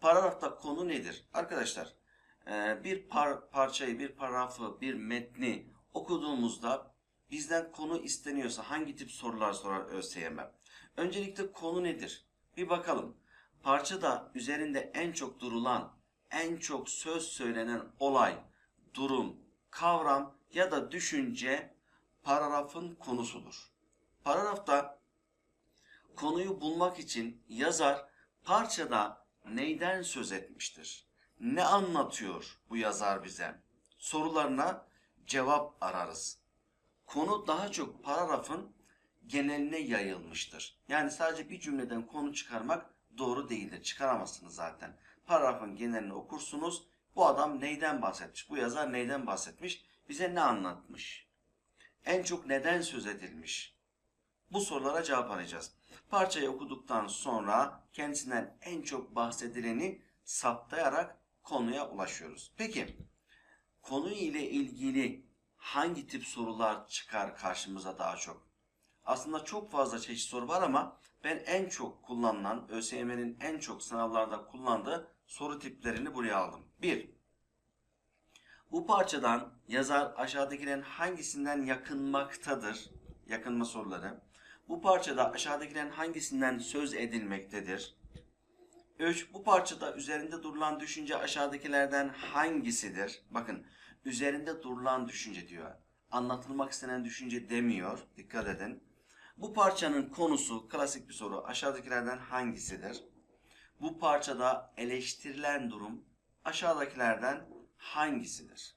Paragrafta konu nedir? Arkadaşlar e, bir par- parçayı, bir paragrafı, bir metni okuduğumuzda bizden konu isteniyorsa hangi tip sorular sorar ÖSYM? Öncelikle konu nedir? Bir bakalım. Parçada üzerinde en çok durulan, en çok söz söylenen olay, durum, kavram ya da düşünce paragrafın konusudur. Paragrafta konuyu bulmak için yazar parçada neyden söz etmiştir? Ne anlatıyor bu yazar bize? Sorularına cevap ararız. Konu daha çok paragrafın geneline yayılmıştır. Yani sadece bir cümleden konu çıkarmak doğru değildir. Çıkaramazsınız zaten. Paragrafın genelini okursunuz. Bu adam neyden bahsetmiş? Bu yazar neyden bahsetmiş? Bize ne anlatmış? En çok neden söz edilmiş? Bu sorulara cevap arayacağız. Parçayı okuduktan sonra kendisinden en çok bahsedileni saptayarak konuya ulaşıyoruz. Peki konu ile ilgili hangi tip sorular çıkar karşımıza daha çok? Aslında çok fazla çeşit soru var ama ben en çok kullanılan, ÖSYM'nin en çok sınavlarda kullandığı soru tiplerini buraya aldım. 1. Bu parçadan yazar aşağıdakilerin hangisinden yakınmaktadır? Yakınma soruları. Bu parçada aşağıdakilerin hangisinden söz edilmektedir? 3. Bu parçada üzerinde durulan düşünce aşağıdakilerden hangisidir? Bakın üzerinde durulan düşünce diyor. Anlatılmak istenen düşünce demiyor. Dikkat edin. Bu parçanın konusu klasik bir soru. Aşağıdakilerden hangisidir? Bu parçada eleştirilen durum aşağıdakilerden hangisidir?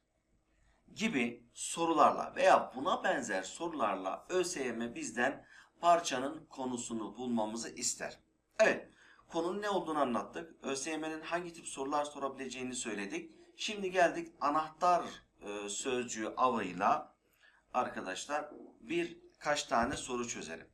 Gibi sorularla veya buna benzer sorularla ÖSYM bizden parçanın konusunu bulmamızı ister. Evet, konunun ne olduğunu anlattık. ÖSYM'nin hangi tip sorular sorabileceğini söyledik. Şimdi geldik anahtar e, sözcüğü avıyla arkadaşlar birkaç tane soru çözelim.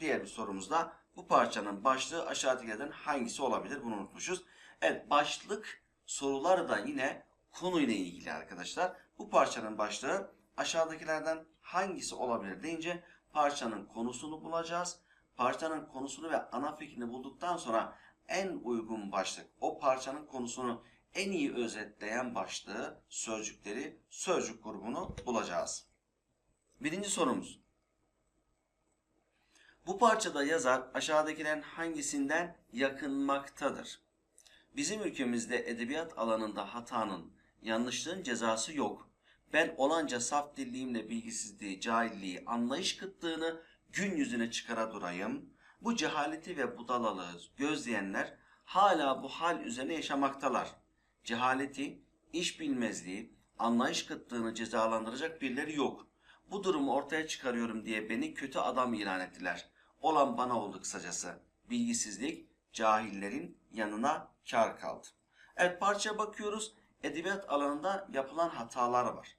Diğer bir sorumuzda bu parçanın başlığı aşağıdakilerden hangisi olabilir? Bunu unutmuşuz. Evet başlık soruları da yine konuyla ilgili arkadaşlar. Bu parçanın başlığı aşağıdakilerden hangisi olabilir deyince parçanın konusunu bulacağız. Parçanın konusunu ve ana fikrini bulduktan sonra en uygun başlık, o parçanın konusunu en iyi özetleyen başlığı, sözcükleri, sözcük grubunu bulacağız. Birinci sorumuz. Bu parçada yazar aşağıdakilerin hangisinden yakınmaktadır? Bizim ülkemizde edebiyat alanında hatanın, yanlışlığın cezası yok. Ben olanca saf dilliyimle bilgisizliği, cahilliği, anlayış kıtlığını gün yüzüne çıkara durayım. Bu cehaleti ve budalalığı gözleyenler hala bu hal üzerine yaşamaktalar. Cehaleti, iş bilmezliği, anlayış kıtlığını cezalandıracak birileri yok. Bu durumu ortaya çıkarıyorum diye beni kötü adam ilan ettiler. Olan bana oldu kısacası. Bilgisizlik, cahillerin yanına kar kaldı. Evet parçaya bakıyoruz. Edebiyat alanında yapılan hatalar var.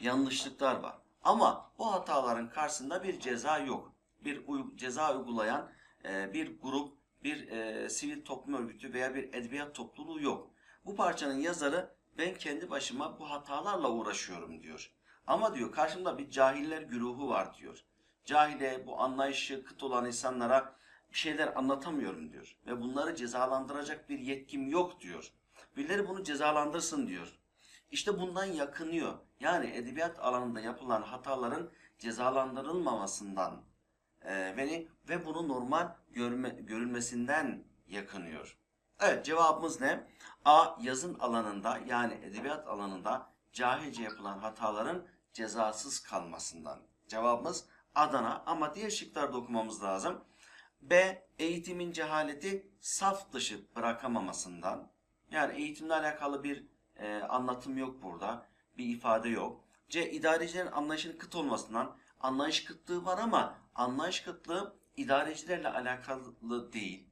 Yanlışlıklar var. Ama bu hataların karşısında bir ceza yok. Bir ceza uygulayan e, bir grup, bir e, sivil toplum örgütü veya bir edebiyat topluluğu yok. Bu parçanın yazarı ben kendi başıma bu hatalarla uğraşıyorum diyor. Ama diyor karşımda bir cahiller güruhu var diyor. Cahile bu anlayışı kıt olan insanlara bir şeyler anlatamıyorum diyor. Ve bunları cezalandıracak bir yetkim yok diyor. Birileri bunu cezalandırsın diyor. İşte bundan yakınıyor. Yani edebiyat alanında yapılan hataların cezalandırılmamasından e, beni ve bunu normal görme, görülmesinden yakınıyor. Evet cevabımız ne? A. Yazın alanında yani edebiyat alanında cahilce yapılan hataların cezasız kalmasından. Cevabımız Adana ama diğer şıklarda okumamız lazım. B. Eğitimin cehaleti saf dışı bırakamamasından. Yani eğitimle alakalı bir e, anlatım yok burada. Bir ifade yok. C. İdarecilerin anlayışının kıt olmasından. Anlayış kıtlığı var ama anlayış kıtlığı idarecilerle alakalı değil.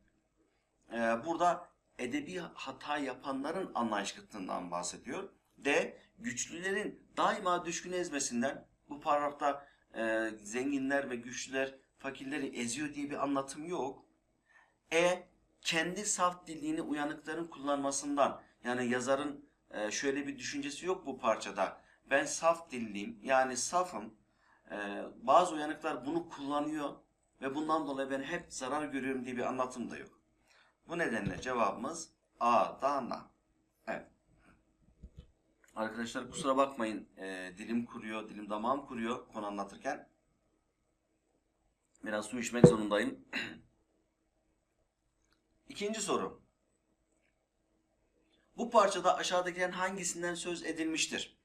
E, burada edebi hata yapanların anlayış kıtlığından bahsediyor. D. Güçlülerin daima düşkün ezmesinden. Bu paragrafta e, zenginler ve güçlüler fakirleri eziyor diye bir anlatım yok. E. Kendi saf dilliğini uyanıkların kullanmasından. Yani yazarın e, şöyle bir düşüncesi yok bu parçada. Ben saf dilliyim yani safım. E, bazı uyanıklar bunu kullanıyor ve bundan dolayı ben hep zarar görüyorum diye bir anlatım da yok. Bu nedenle cevabımız Adana. Evet. Arkadaşlar kusura bakmayın. Ee, dilim kuruyor, dilim damağım kuruyor konu anlatırken. Biraz su içmek zorundayım. İkinci soru. Bu parçada aşağıdakilerin hangisinden söz edilmiştir?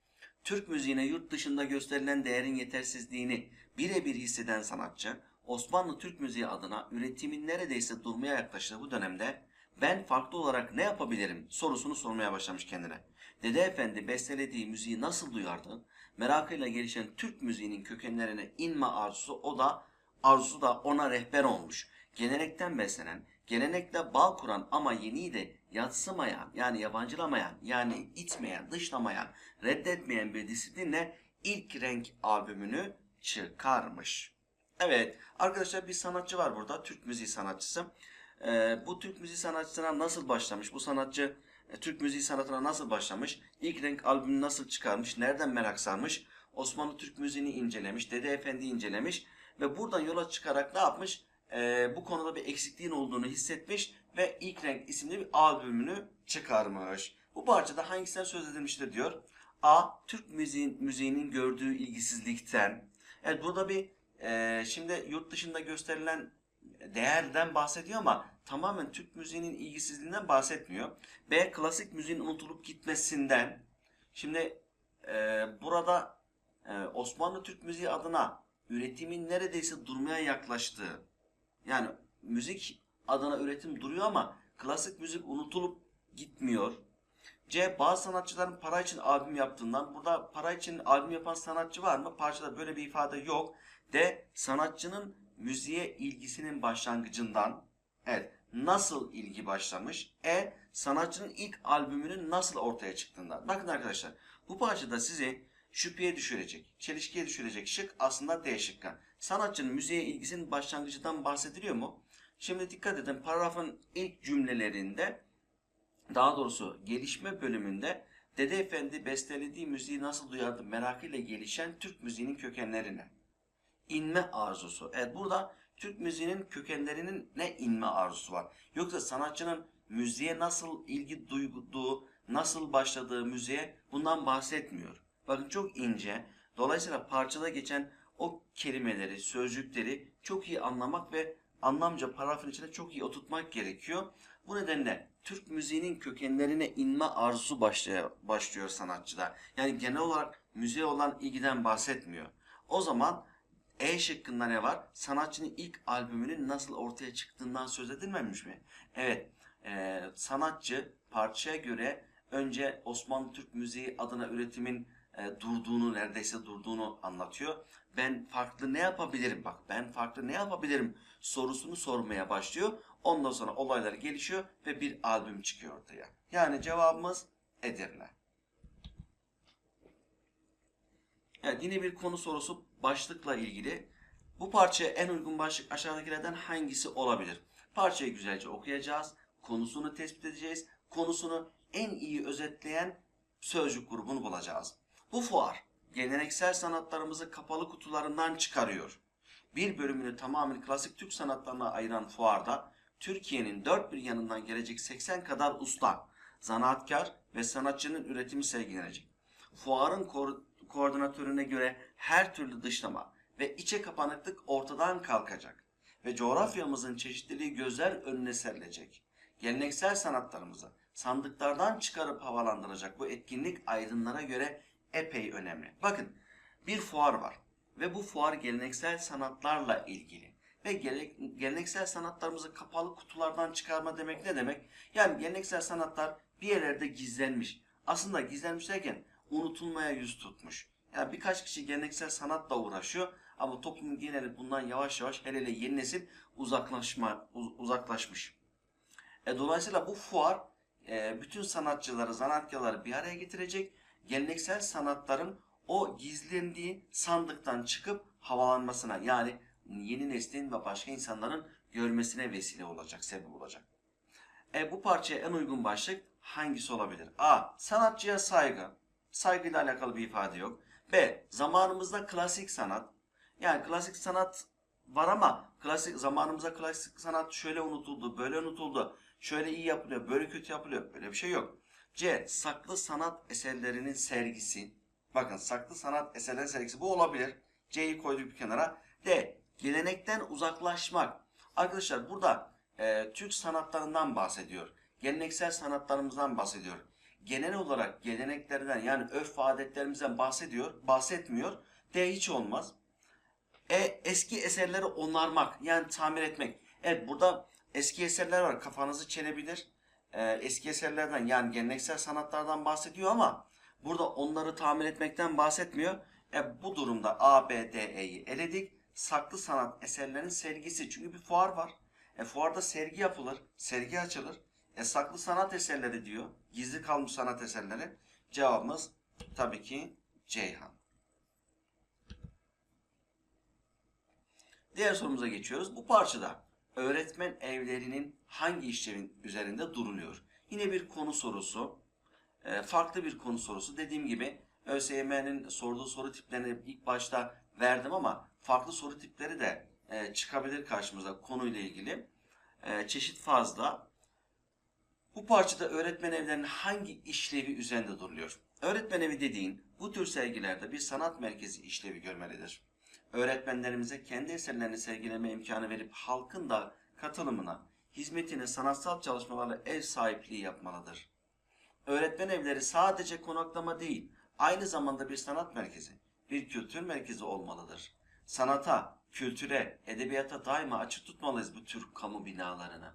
Türk müziğine yurt dışında gösterilen değerin yetersizliğini birebir hisseden sanatçı, Osmanlı Türk müziği adına üretimin neredeyse durmaya yaklaştığı bu dönemde ben farklı olarak ne yapabilirim sorusunu sormaya başlamış kendine. Dede Efendi bestelediği müziği nasıl duyardı? Merakıyla gelişen Türk müziğinin kökenlerine inme arzusu o da arzusu da ona rehber olmuş. Gelenekten beslenen, gelenekle bağ kuran ama yeniyi de yatsımayan yani yabancılamayan yani itmeyen, dışlamayan, reddetmeyen bir disiplinle ilk renk albümünü çıkarmış. Evet arkadaşlar bir sanatçı var burada Türk müziği sanatçısı. Ee, bu Türk müziği sanatçısına nasıl başlamış? Bu sanatçı e, Türk müziği sanatına nasıl başlamış? İlk renk albümünü nasıl çıkarmış? Nereden merak sarmış? Osmanlı Türk müziğini incelemiş. Dede Efendi incelemiş. Ve buradan yola çıkarak ne yapmış? Ee, bu konuda bir eksikliğin olduğunu hissetmiş ve ilk renk isimli bir albümünü çıkarmış. Bu parçada hangisinden söz edilmiştir diyor. A. Türk müziğin, müziğinin gördüğü ilgisizlikten. Evet burada bir e, şimdi yurt dışında gösterilen değerden bahsediyor ama tamamen Türk müziğinin ilgisizliğinden bahsetmiyor. B. Klasik müziğin unutulup gitmesinden. Şimdi e, burada e, Osmanlı Türk müziği adına üretimin neredeyse durmaya yaklaştığı yani müzik adına üretim duruyor ama klasik müzik unutulup gitmiyor. C. Bazı sanatçıların para için albüm yaptığından. Burada para için albüm yapan sanatçı var mı? Parçada böyle bir ifade yok. D. Sanatçının müziğe ilgisinin başlangıcından. Evet. Nasıl ilgi başlamış? E. Sanatçının ilk albümünün nasıl ortaya çıktığından. Bakın arkadaşlar. Bu parçada sizi şüpheye düşürecek, çelişkiye düşürecek şık aslında D şıkkı. Sanatçının müziğe ilgisinin başlangıcından bahsediliyor mu? Şimdi dikkat edin paragrafın ilk cümlelerinde daha doğrusu gelişme bölümünde Dede Efendi bestelediği müziği nasıl duyardı merakıyla gelişen Türk müziğinin kökenlerine. İnme arzusu. Evet burada Türk müziğinin kökenlerinin ne inme arzusu var. Yoksa sanatçının müziğe nasıl ilgi duyduğu, nasıl başladığı müziğe bundan bahsetmiyor. Bakın çok ince. Dolayısıyla parçada geçen o kelimeleri, sözcükleri çok iyi anlamak ve anlamca paragrafın içine çok iyi oturtmak gerekiyor. Bu nedenle Türk müziğinin kökenlerine inme arzusu başlıyor, başlıyor sanatçıda. Yani genel olarak müziğe olan ilgiden bahsetmiyor. O zaman E şıkkında ne var? Sanatçının ilk albümünün nasıl ortaya çıktığından söz edilmemiş mi? Evet, e, sanatçı parçaya göre önce Osmanlı Türk müziği adına üretimin e, durduğunu, neredeyse durduğunu anlatıyor. Ben farklı ne yapabilirim? Bak ben farklı ne yapabilirim sorusunu sormaya başlıyor. Ondan sonra olaylar gelişiyor ve bir albüm çıkıyor ortaya. Yani cevabımız Edirne. Evet yine bir konu sorusu başlıkla ilgili. Bu parçaya en uygun başlık aşağıdakilerden hangisi olabilir? Parçayı güzelce okuyacağız. Konusunu tespit edeceğiz. Konusunu en iyi özetleyen sözcük grubunu bulacağız. Bu fuar geleneksel sanatlarımızı kapalı kutularından çıkarıyor. Bir bölümünü tamamen klasik Türk sanatlarına ayıran fuarda Türkiye'nin dört bir yanından gelecek 80 kadar usta, zanaatkar ve sanatçının üretimi sergilenecek. Fuarın ko- koordinatörüne göre her türlü dışlama ve içe kapanıklık ortadan kalkacak ve coğrafyamızın çeşitliliği gözler önüne serilecek. Geleneksel sanatlarımızı sandıklardan çıkarıp havalandıracak bu etkinlik aydınlara göre epey önemli. Bakın bir fuar var ve bu fuar geleneksel sanatlarla ilgili. Ve gele, geleneksel sanatlarımızı kapalı kutulardan çıkarma demek ne demek? Yani geleneksel sanatlar bir yerlerde gizlenmiş. Aslında gizlenmiş derken unutulmaya yüz tutmuş. Yani birkaç kişi geleneksel sanatla uğraşıyor ama toplumun geneli bundan yavaş yavaş hele hele yeni nesil uzaklaşma uz- uzaklaşmış. E, dolayısıyla bu fuar e, bütün sanatçıları, zanaatkarları bir araya getirecek. Geleneksel sanatların o gizlendiği sandıktan çıkıp havalanmasına yani yeni neslin ve başka insanların görmesine vesile olacak, sebep olacak. E, bu parçaya en uygun başlık hangisi olabilir? A. Sanatçıya saygı. Saygıyla alakalı bir ifade yok. B. Zamanımızda klasik sanat. Yani klasik sanat var ama klasik zamanımızda klasik sanat şöyle unutuldu, böyle unutuldu. Şöyle iyi yapılıyor, böyle kötü yapılıyor. Böyle bir şey yok. C. Saklı sanat eserlerinin sergisi. Bakın saklı sanat eserlerinin sergisi bu olabilir. C'yi koyduk bir kenara. D. Gelenekten uzaklaşmak. Arkadaşlar burada e, Türk sanatlarından bahsediyor. Geleneksel sanatlarımızdan bahsediyor. Genel olarak geleneklerden yani örf ve adetlerimizden bahsediyor, bahsetmiyor. D hiç olmaz. E eski eserleri onarmak yani tamir etmek. Evet burada eski eserler var kafanızı çelebilir. E, eski eserlerden yani geleneksel sanatlardan bahsediyor ama burada onları tamir etmekten bahsetmiyor. E, bu durumda A, B, D, E'yi eledik. Saklı sanat eserlerinin sergisi. Çünkü bir fuar var. E, fuarda sergi yapılır, sergi açılır. E, saklı sanat eserleri diyor. Gizli kalmış sanat eserleri. Cevabımız tabii ki Ceyhan. Diğer sorumuza geçiyoruz. Bu parçada öğretmen evlerinin hangi işlevin üzerinde duruluyor? Yine bir konu sorusu. E, farklı bir konu sorusu. Dediğim gibi ÖSYM'nin sorduğu soru tiplerini ilk başta verdim ama farklı soru tipleri de e, çıkabilir karşımıza konuyla ilgili. E, çeşit fazla. Bu parçada öğretmen evlerinin hangi işlevi üzerinde duruluyor? Öğretmen evi dediğin bu tür sergilerde bir sanat merkezi işlevi görmelidir. Öğretmenlerimize kendi eserlerini sergileme imkanı verip halkın da katılımına, hizmetine sanatsal çalışmalarla ev sahipliği yapmalıdır. Öğretmen evleri sadece konaklama değil, aynı zamanda bir sanat merkezi, bir kültür merkezi olmalıdır. Sanata, kültüre, edebiyata daima açık tutmalıyız bu tür kamu binalarını.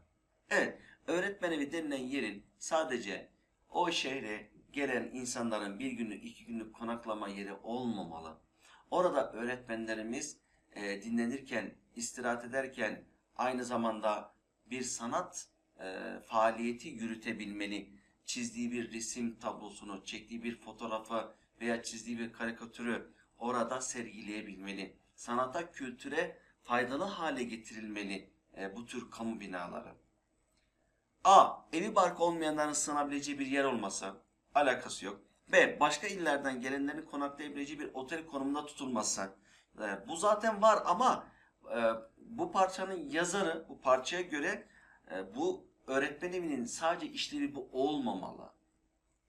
Evet, öğretmen evi denilen yerin sadece o şehre gelen insanların bir günlük, iki günlük konaklama yeri olmamalı. Orada öğretmenlerimiz e, dinlenirken, istirahat ederken aynı zamanda bir sanat e, faaliyeti yürütebilmeli. Çizdiği bir resim tablosunu, çektiği bir fotoğrafı veya çizdiği bir karikatürü orada sergileyebilmeli. Sanata, kültüre faydalı hale getirilmeli e, bu tür kamu binaları. A. Evi barkı olmayanların sığınabileceği bir yer olması. Alakası yok. B. Başka illerden gelenlerin konaklayabileceği bir otel konumunda tutulması. E, bu zaten var ama e, bu parçanın yazarı bu parçaya göre e, bu öğretmen evinin sadece işlevi bu olmamalı.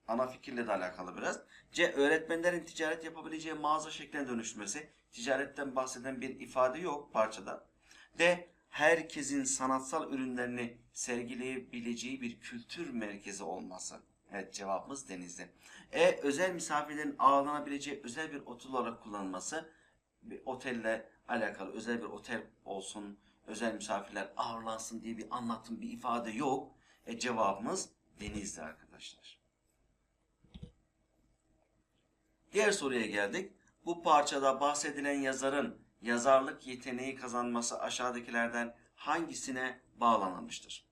Ana fikirle de alakalı biraz. C. Öğretmenlerin ticaret yapabileceği mağaza şekline dönüşmesi. Ticaretten bahseden bir ifade yok parçada. D. Herkesin sanatsal ürünlerini sergileyebileceği bir kültür merkezi olması. Evet cevabımız Denizli. E. Özel misafirlerin ağırlanabileceği özel bir otel olarak kullanılması. Bir otelle alakalı özel bir otel olsun, özel misafirler ağırlansın diye bir anlatım, bir ifade yok. E cevabımız Denizli arkadaşlar. Diğer soruya geldik. Bu parçada bahsedilen yazarın yazarlık yeteneği kazanması aşağıdakilerden hangisine bağlanılmıştır?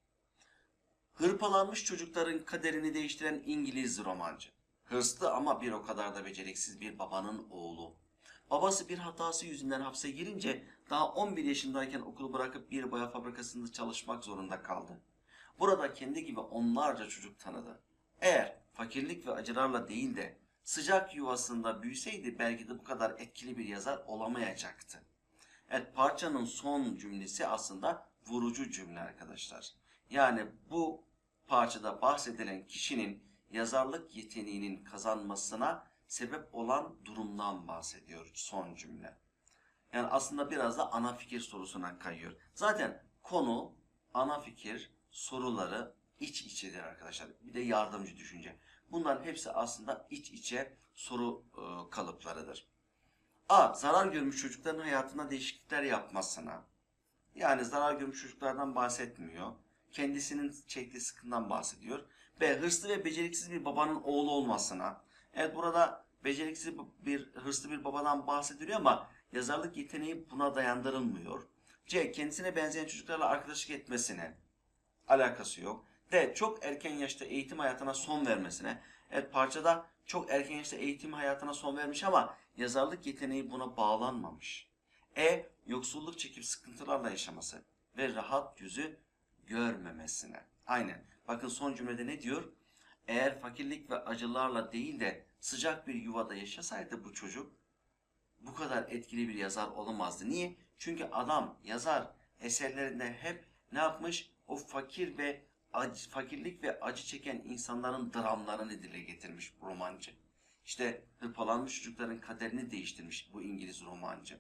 Hırpalanmış çocukların kaderini değiştiren İngiliz romancı. Hırslı ama bir o kadar da beceriksiz bir babanın oğlu. Babası bir hatası yüzünden hapse girince daha 11 yaşındayken okulu bırakıp bir boya fabrikasında çalışmak zorunda kaldı. Burada kendi gibi onlarca çocuk tanıdı. Eğer fakirlik ve acılarla değil de sıcak yuvasında büyüseydi belki de bu kadar etkili bir yazar olamayacaktı. Evet parçanın son cümlesi aslında vurucu cümle arkadaşlar. Yani bu parçada bahsedilen kişinin yazarlık yeteneğinin kazanmasına sebep olan durumdan bahsediyor son cümle. Yani aslında biraz da ana fikir sorusuna kayıyor. Zaten konu, ana fikir, soruları iç içedir arkadaşlar. Bir de yardımcı düşünce. Bunların hepsi aslında iç içe soru e, kalıplarıdır. A. Zarar görmüş çocukların hayatına değişiklikler yapmasına. Yani zarar görmüş çocuklardan bahsetmiyor. Kendisinin çektiği sıkıntıdan bahsediyor. B. Hırslı ve beceriksiz bir babanın oğlu olmasına. Evet burada beceriksiz bir hırslı bir babadan bahsediliyor ama yazarlık yeteneği buna dayandırılmıyor. C. Kendisine benzeyen çocuklarla arkadaşlık etmesine alakası yok. D. Çok erken yaşta eğitim hayatına son vermesine. Evet parçada çok erken yaşta eğitim hayatına son vermiş ama yazarlık yeteneği buna bağlanmamış. E. Yoksulluk çekip sıkıntılarla yaşaması ve rahat yüzü görmemesine. Aynen. Bakın son cümlede ne diyor? Eğer fakirlik ve acılarla değil de sıcak bir yuvada yaşasaydı bu çocuk bu kadar etkili bir yazar olamazdı. Niye? Çünkü adam yazar eserlerinde hep ne yapmış? O fakir ve acı, fakirlik ve acı çeken insanların dramlarını dile getirmiş romancı. İşte hırpalanmış çocukların kaderini değiştirmiş bu İngiliz romancı.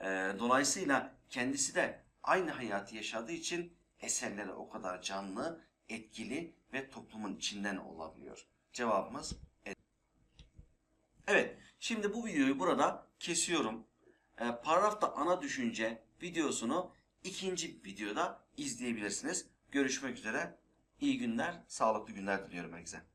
Ee, dolayısıyla kendisi de aynı hayatı yaşadığı için eserleri o kadar canlı, etkili ve toplumun içinden olabiliyor. Cevabımız e- Evet, şimdi bu videoyu burada kesiyorum. Ee, paragrafta ana düşünce videosunu ikinci videoda izleyebilirsiniz. Görüşmek üzere. İyi günler, sağlıklı günler diliyorum herkese.